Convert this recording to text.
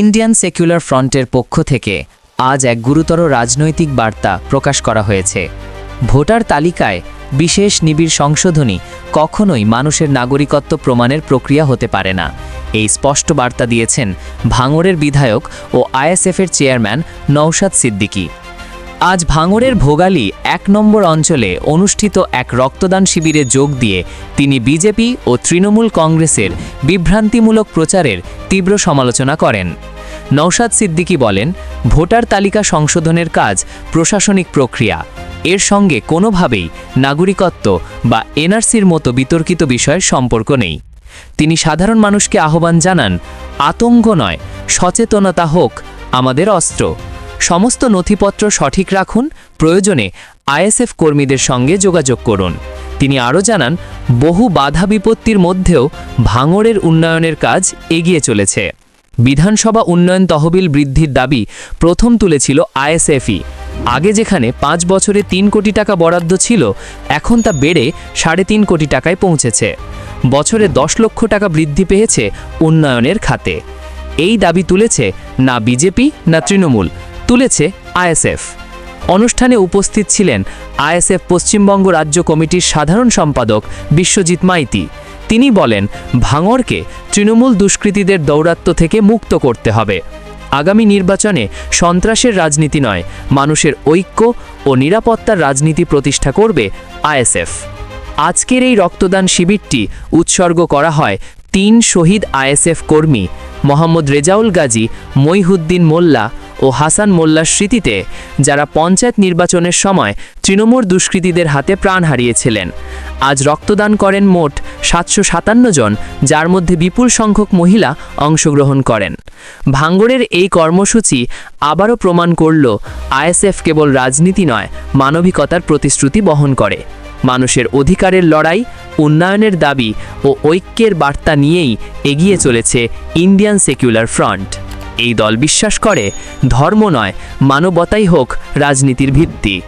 Indian secular ফ্রন্টের পক্ষ থেকে আজ এক গুরুতর রাজনৈতিক বার্তা প্রকাশ করা হয়েছে। ভোটার তালিকায় বিশেষ নিবিড় সংশোধনী কখনোই মানুষের নাগরিকত্ব প্রমাণের প্রক্রিয়া হতে পারে না। এই স্পষ্ট বার্তা দিয়েছেন ভাঙড়ের বিধায়ক ও আইএসএফের চেয়ারম্যান নওশাদ সিদ্দিকী। আজ ভাঙড়ের ভোগালী এক নম্বর অঞ্চলে অনুষ্ঠিত এক রক্তদান শিবিরে যোগ দিয়ে তিনি বিজেপি ও তৃণমূল কংগ্রেসের বিভ্রান্তিমূলক প্রচারের তীব্র সমালোচনা করেন। নৌশাদ সিদ্দিকী বলেন, ভোটার তালিকা সংশোধনের কাজ প্রশাসনিক প্রক্রিয়া। এর সঙ্গে কোনোভাবেই নাগরিকত্ব বা এনআরসির মতো বিতর্কিত বিষয়ের সম্পর্ক নেই। তিনি সাধারণ মানুষকে আহ্বান জানান, আতঙ্ক নয়, সচেতনতা হোক, আমাদের অস্ত্র। সমস্ত নথিপত্র সঠিক রাখুন, প্রয়োজনে আইএসএফ কর্মীদের সঙ্গে যোগাযোগ করুন। তিনি আরও জানান, বহু বাধা বিপত্তির মধ্যেও ভাঙড়ের উন্নয়নের কাজ এগিয়ে চলেছে। বিধানসভা উন্নয়ন তহবিল বৃদ্ধির দাবি প্রথম তুলেছিল আইএসএফই। আগে যেখানে পাঁচ বছরে তিন কোটি টাকা বরাদ্দ ছিল, এখন তা বেড়ে সাড়ে তিন কোটি টাকায় পৌঁছেছে। বছরে দশ লক্ষ টাকা বৃদ্ধি পেয়েছে উন্নয়নের খাতে। এই দাবি তুলেছে না বিজেপি, না তৃণমূল। তুলেছে আইএসএফ। অনুষ্ঠানে উপস্থিত ছিলেন আইএসএফ পশ্চিমবঙ্গ রাজ্য কমিটির সাধারণ সম্পাদক বিশ্বজিৎ মাইতি। তিনি বলেন, ভাঙড়কে তৃণমূল দুষ্কৃতীদের দৌরাত্ম্য থেকে মুক্ত করতে হবে। আগামী নির্বাচনে সন্ত্রাসের রাজনীতি নয়, মানুষের ঐক্য ও নিরাপত্তার রাজনীতি প্রতিষ্ঠা করবে আইএসএফ। আজকের এই রক্তদান শিবিরটি উৎসর্গ করা হয় তিন শহীদ আইএসএফ কর্মী, মোহাম্মদ রেজাউল গাজী মইহুদ্দিন মোল্লা ও হাসান মোল্লার স্মৃতিতে, যারা পঞ্চায়েত নির্বাচনের সময় তৃণমূল দুষ্কৃতীদের হাতে প্রাণ হারিয়েছিলেন। আজ রক্তদান করেন মোট সাতশো সাতান্ন জন, যার মধ্যে বিপুল সংখ্যক মহিলা অংশগ্রহণ করেন। ভাঙ্গড়ের এই কর্মসূচি আবারও প্রমাণ করল, আইএসএফ কেবল রাজনীতি নয়, মানবিকতার প্রতিশ্রুতি বহন করে। মানুষের অধিকারের লড়াই, উন্নয়নের দাবি ও ঐক্যের বার্তা নিয়েই এগিয়ে চলেছে ইন্ডিয়ান সেকুলার ফ্রন্ট। এই দল বিশ্বাস করে ধর্ম নয় মানবতাই হোক রাজনীতির ভিত্তি।